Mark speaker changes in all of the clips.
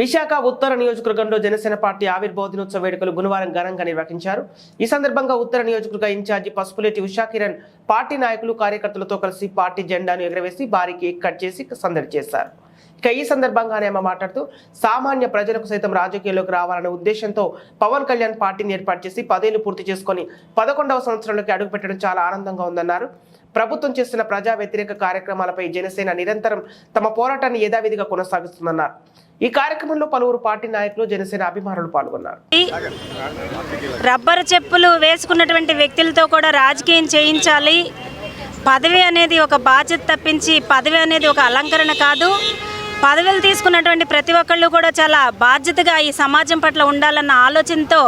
Speaker 1: విశాఖ ఉత్తర నియోజకవర్గంలో జనసేన పార్టీ ఆవిర్భావ దినోత్సవ వేడుకలు గురువారం ఘనంగా నిర్వహించారు. ఈ సందర్భంగా ఉత్తర నియోజకవర్గ in charge Pasupuleti Usha Kiran party నాయకులు కార్యకర్తలతో కలిసి పార్టీ జెండాను ఎగరవేసి భారీ కేక్ కట్ చేసి సందడి చేశారు. ఇక ఈ సందర్భంగానే ఆమె మాట్లాడుతూ సామాన్య ప్రజలకు సైతం రాజకీయాల్లోకి రావాలనే ఉద్దేశంతో పవన్ కళ్యాణ్ పార్టీని ఏర్పాటు చేసి పదేళ్ళు పూర్తి చేసుకొని పదకొండవ సంవత్సరంలోకి అడుగుపెట్టడం చాలా ఆనందంగా ఉందన్నారు. ప్రభుత్వం చేస్తున్న ప్రజా వ్యతిరేక కార్యక్రమాలపై జనసేన నిరంతరం తమ పోరాటాన్ని యథావిధిగా కొనసాగిస్తుందన్నారు. ఈ కార్యక్రమంలో పలువురు పార్టీ నాయకులు జనసేన అభిమానులు పాల్గొన్నారు.
Speaker 2: రబ్బరు చెప్పులు వేసుకున్నటువంటి వ్యక్తులతో కూడా రాజకీయం చేయించాలి. పదవి అనేది ఒక బాధ్యత తప్పించి పదవి అనేది ఒక అలంకరణ కాదు. పదవులు తీసుకున్నటువంటి ప్రతి ఒక్కళ్ళు కూడా చాలా బాధ్యతగా ఈ సమాజం పట్ల ఉండాలన్న ఆలోచనతో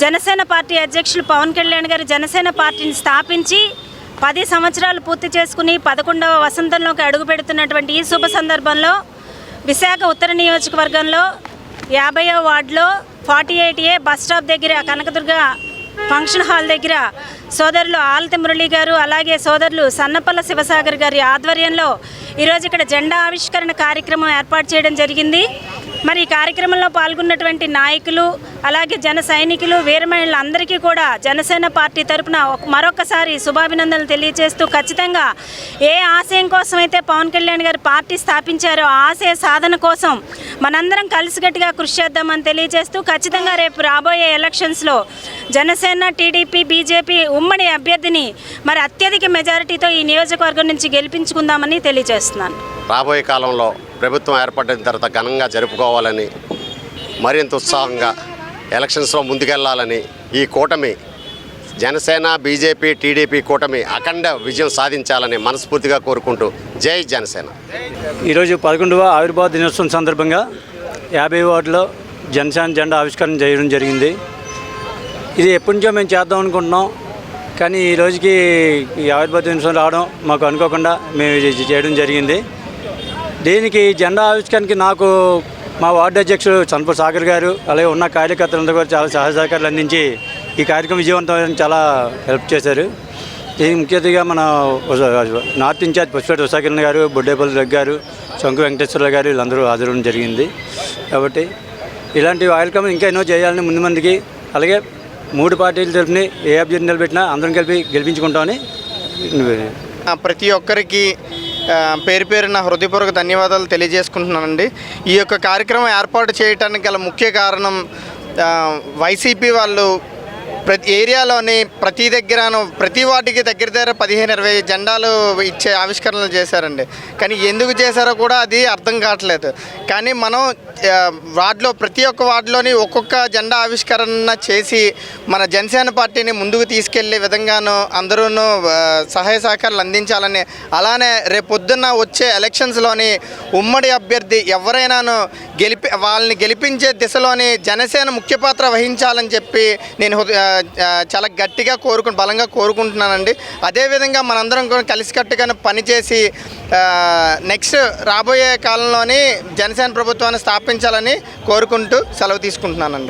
Speaker 2: జనసేన పార్టీ అధ్యక్షులు పవన్ కళ్యాణ్ గారు జనసేన పార్టీని స్థాపించి పది సంవత్సరాలు పూర్తి చేసుకుని పదకొండవ వసంతంలోకి అడుగు పెడుతున్నటువంటి ఈ శుభ సందర్భంలో విశాఖ ఉత్తర నియోజకవర్గంలో యాభైవ వార్డులో forty eight A bus stop దగ్గర కనకదుర్గ ఫంక్షన్ హాల్ దగ్గర సోదరులు ఆలతి మురళి గారు అలాగే సోదరులు సన్నపల్ల శివసాగర్ గారి ఆధ్వర్యంలో ఈరోజు ఇక్కడ జెండా ఆవిష్కరణ కార్యక్రమం ఏర్పాటు చేయడం జరిగింది. మరి ఈ కార్యక్రమంలో పాల్గొన్నటువంటి నాయకులు అలాగే జన సైనికులు వీరమహిళలందరికీ కూడా జనసేన పార్టీ తరపున మరొకసారి శుభాభినందనలు తెలియజేస్తూ ఖచ్చితంగా ఏ ఆశయం కోసం అయితే పవన్ కళ్యాణ్ గారు పార్టీ స్థాపించారో ఆశయ సాధన కోసం మనందరం కలిసికట్టుగా కృషి చేద్దామని తెలియజేస్తూ ఖచ్చితంగా రేపు రాబోయే ఎలక్షన్స్లో జనసేన టీడీపీ బీజేపీ ఉమ్మడి అభ్యర్థిని మరి అత్యధిక మెజారిటీతో ఈ నియోజకవర్గం నుంచి గెలిపించుకుందామని తెలియజేస్తున్నాను.
Speaker 3: రాబోయే కాలంలో ప్రభుత్వం ఏర్పడిన తర్వాత ఘనంగా జరుపుకోవాలని మరింత ఉత్సాహంగా ఎలక్షన్స్లో ముందుకెళ్ళాలని ఈ కూటమి జనసేన బీజేపీ టీడీపీ కూటమి అఖండ విజయం సాధించాలని మనస్ఫూర్తిగా కోరుకుంటూ జై జనసేన.
Speaker 4: ఈరోజు పదకొండవ ఆవిర్భావ దినోత్సవం సందర్భంగా యాభై వార్డులో జనసేన జెండా ఆవిష్కరణ చేయడం జరిగింది. ఇది ఎప్పటి నుంచో మేము చేద్దాం అనుకుంటున్నాం కానీ ఈ రోజుకి ఈ ఆవిర్భావ దినోత్సవం రావడం మాకు అనుకోకుండా మేము ఇది చేయడం జరిగింది. దీనికి జెండా ఆవిష్కరణకి నాకు మా వార్డు అధ్యక్షుడు చంద్రపూర్ సాగర్ గారు అలాగే ఉన్న కార్యకర్తలందరూ కూడా చాలా సహాయ సహకారాలు అందించి ఈ కార్యక్రమం విజయవంతం చాలా హెల్ప్ చేశారు. దీనికి ముఖ్యంగా మన నార్త్ ఇన్ఛార్జ్ పుష్పటి ఉషాకిరణ్ గారు బొడ్డేపల్లి రగ్ గారు శంకు వెంకటేశ్వర గారు వీళ్ళందరూ హాజరవడం జరిగింది. కాబట్టి ఇలాంటి కార్యక్రమం ఇంకా ఎన్నో చేయాలని ముందు మందికి అలాగే మూడు పార్టీలు తరఫుని ఏ అభ్యర్థి నిలబెట్టినా అందరం కలిపి గెలిపించుకుంటామని
Speaker 5: ప్రతి ఒక్కరికి పేరు పేరున హృదయపూర్వక ధన్యవాదాలు తెలియజేసుకుంటున్నానండి. ఈ యొక్క కార్యక్రమం ఏర్పాటు చేయడానికి గల ముఖ్య కారణం వైసీపీ వాళ్ళు ప్రతి ఏరియాలోని ప్రతి దగ్గరను ప్రతి వాటికి దగ్గర దగ్గర పదిహేను ఇరవై జెండాలు ఇచ్చే ఆవిష్కరణలు చేశారండి. కానీ ఎందుకు చేశారో కూడా అది అర్థం కావట్లేదు. కానీ మనం వార్డులో ప్రతి ఒక్క వార్డులోని ఒక్కొక్క జెండా ఆవిష్కరణ చేసి మన జనసేన పార్టీని ముందుకు తీసుకెళ్ళే విధంగాను అందరూ సహాయ సహకారాలు అందించాలని అలానే రేపు పొద్దున్న వచ్చే ఎలక్షన్స్లోని ఉమ్మడి అభ్యర్థి ఎవరైనాను గెలిపి వాళ్ళని గెలిపించే దిశలోని జనసేన ముఖ్య పాత్ర వహించాలని చెప్పి నేను హృదయ- చాలా గట్టిగా కోరుకు బలంగా కోరుకుంటున్నానండి. అదేవిధంగా మనందరం కూడా కలిసికట్టుగా పనిచేసి నెక్స్ట్ రాబోయే కాలంలోని జనసేన ప్రభుత్వాన్ని స్థాపించాలని కోరుకుంటూ సెలవు తీసుకుంటున్నానండి.